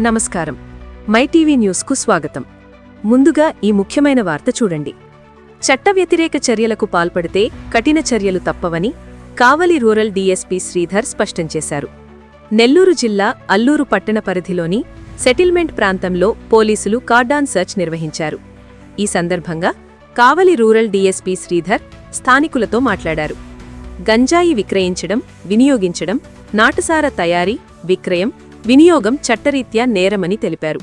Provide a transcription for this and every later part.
నమస్కారం. My TV న్యూస్కు స్వాగతం. ముందుగా ఈ ముఖ్యమైన వార్త చూడండి. చట్ట వ్యతిరేక చర్యలకు పాల్పడితే కఠిన చర్యలు తప్పవని కావలి రూరల్ డీఎస్పీ శ్రీధర్ స్పష్టం చేశారు. నెల్లూరు జిల్లా అల్లూరు పట్టణ పరిధిలోని సెటిల్మెంట్ ప్రాంతంలో పోలీసులు కార్డాన్ సెర్చ్ నిర్వహించారు. ఈ సందర్భంగా కావలి రూరల్ డీఎస్పీ శ్రీధర్ స్థానికులతో మాట్లాడారు. గంజాయి విక్రయించడం వినియోగించడం నాటుసార తయారీ విక్రయం వినియోగం చట్టరీత్యా నేరమని తెలిపారు.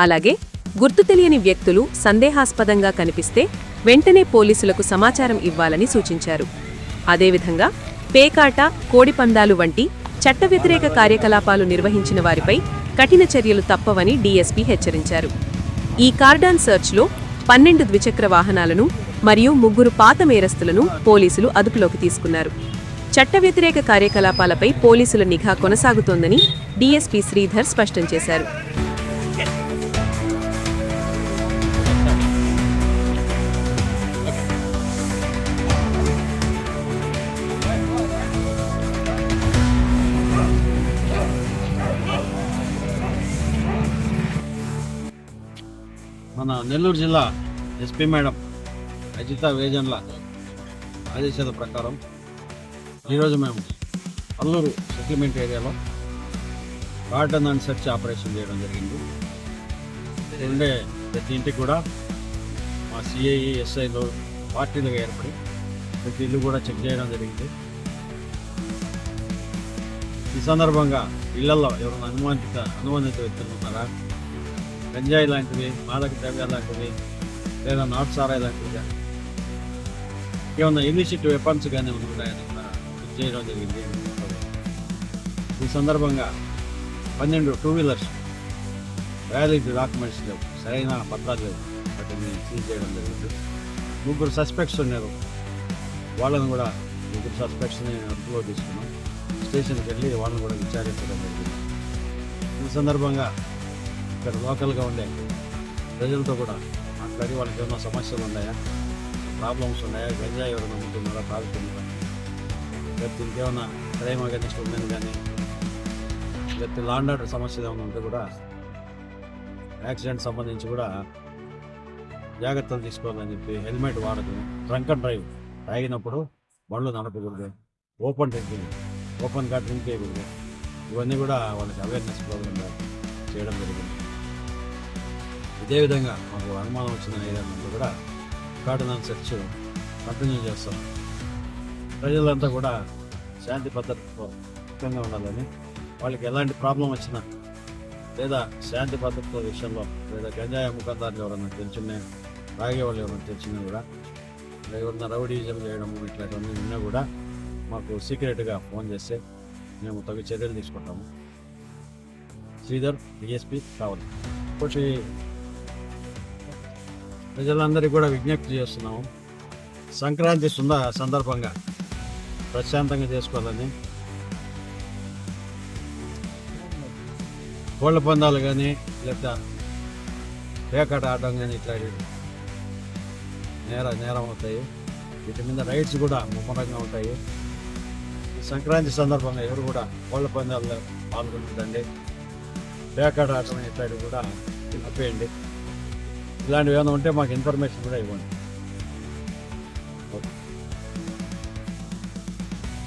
అలాగే గుర్తు తెలియని వ్యక్తులు సందేహాస్పదంగా కనిపిస్తే వెంటనే పోలీసులకు సమాచారం ఇవ్వాలని సూచించారు. అదేవిధంగా పేకాట కోడిపందాలు వంటి చట్ట వ్యతిరేక కార్యకలాపాలు నిర్వహించిన వారిపై కఠిన చర్యలు తప్పవని డీఎస్పీ హెచ్చరించారు. ఈ కార్డాన్ సెర్చ్లో పన్నెండు ద్విచక్ర వాహనాలను మరియు ముగ్గురు పాత మేరస్తులను పోలీసులు అదుపులోకి తీసుకున్నారు. చట్ట వ్యతిరేక కార్యకలాపాలపై పోలీసుల నిఘా కొనసాగుతోందని డీఎస్పీ శ్రీధర్ స్పష్టం చేశారు. మన నెల్లూరు జిల్లా ఎస్పీ మేడం అజిత వేజన్ల ఆదేశాల ప్రకారం ఈరోజు మేము అల్లూరు సెటిల్మెంట్ ఏరియాలో కార్డన్ అండ్ సెర్చ్ ఆపరేషన్ చేయడం జరిగింది. ఉండే ప్రతి ఇంటికి కూడా మా సిఐఈ ఎస్ఐలో పార్టీలుగా ఏర్పడి ప్రతి ఇల్లు కూడా చెక్ చేయడం జరిగింది. ఈ సందర్భంగా ఇళ్ళలో ఎవరైనా అనుమానిత అనుమానిత వ్యక్తులు ఉన్నారా? గంజాయి లాంటివి మాదక ద్రవ్యాలు లాంటివి లేదా నాటు సారాయి లాంటివి కానీ ఏమన్నా ఇల్లిసిట్ వెపన్స్ కానీ ఏమైనా ఉన్నాయని చేయడం జరిగింది ఈ సందర్భంగా పన్నెండు టూ వీలర్స్ వ్యాలిడ్ డాక్యుమెంట్స్ లేవు. సరైన పత్రాలు లేవు. వాటిని సీజ్ చేయడం జరిగింది. ముగ్గురు సస్పెక్ట్స్ ఉన్నారు. వాళ్ళని కూడా ముగ్గురు సస్పెక్ట్స్ని అదుపులో తీసుకున్నాం. స్టేషన్కి వెళ్ళి వాళ్ళని కూడా విచారించడం జరిగింది. ఈ సందర్భంగా ఇక్కడ లోకల్గా ఉండే ప్రజలతో కూడా మాట్లాడి వాళ్ళకి ఏమైనా సమస్యలు ఉన్నాయా? ప్రాబ్లమ్స్ ఉన్నాయా? గంజాయి ఎవరైనా ఉంటున్నారా? తాగుతున్నారా? లేకపోతే ఇంకేమైనా క్రైమ్ అగెనిస్ట్ ఉందని కానీ లేకపోతే లాండ్ ఆర్డర్ సమస్యలు ఏమైనా ఉంటే కూడా యాక్సిడెంట్ సంబంధించి కూడా జాగ్రత్తలు తీసుకోవాలని చెప్పి హెల్మెట్ వాడదు డ్రంక్ అండ్ డ్రైవ్ తాగినప్పుడు బండ్లు నడపకూడదు ఓపెన్ డ్రింకింగ్ ఓపెన్గా డ్రింక్ చేయకూడదు ఇవన్నీ కూడా వాళ్ళకి అవేర్నెస్ ప్రోగ్రామ్ చేయడం జరిగింది ఇదే విధంగా మాకు అనుమానం వచ్చిన ఏదైనా కూడా కార్డనల్ సెర్చ్ కంటిన్యూ చేస్తాం ప్రజలంతా కూడా శాంతి భద్రతతో ముఖ్యంగా ఉండాలని వాళ్ళకి ఎలాంటి ప్రాబ్లం వచ్చినా లేదా శాంతి భద్రత విషయంలో లేదా గంజాయి అమ్మకందారులు ఎవరన్నా తెలిసినా తాగే వాళ్ళు ఎవరైనా తెలిసినా కూడా ఎవరన్నా ఎవరైనా రౌడీజం చేయడము ఇట్లాంటివన్నీ ఉన్నా కూడా మాకు సీక్రెట్గా ఫోన్ చేస్తే మేము తగు చర్యలు తీసుకుంటాము. శ్రీధర్ డిఎస్పి కావాలి. ఒకటి ప్రజలందరికీ కూడా విజ్ఞప్తి చేస్తున్నాము. సంక్రాంతి సుంద సందర్భంగా ప్రశాంతంగా చేసుకోవాలని. కోళ్ళ పందాలు కానీ లేదా పేకాట ఆడడం కానీ ఇట్లాంటివి నేర నేరం అవుతాయి. వీటి మీద రైడ్స్ కూడా ముమ్మరంగా ఉంటాయి. ఈ సంక్రాంతి సందర్భంగా ఎవరు కూడా కోళ్ళ పందాల్లో పాల్గొంటుందండి పేకాట ఆడటం ఇట్లాంటివి కూడా ఆపేయండి. ఇలాంటివి ఏమైనా ఉంటే మాకు ఇన్ఫర్మేషన్ కూడా ఇవ్వండి.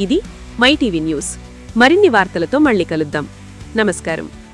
ఇది మై టీవీ న్యూస్. మరిన్ని వార్తలతో మళ్ళీ కలుద్దాం. నమస్కారం.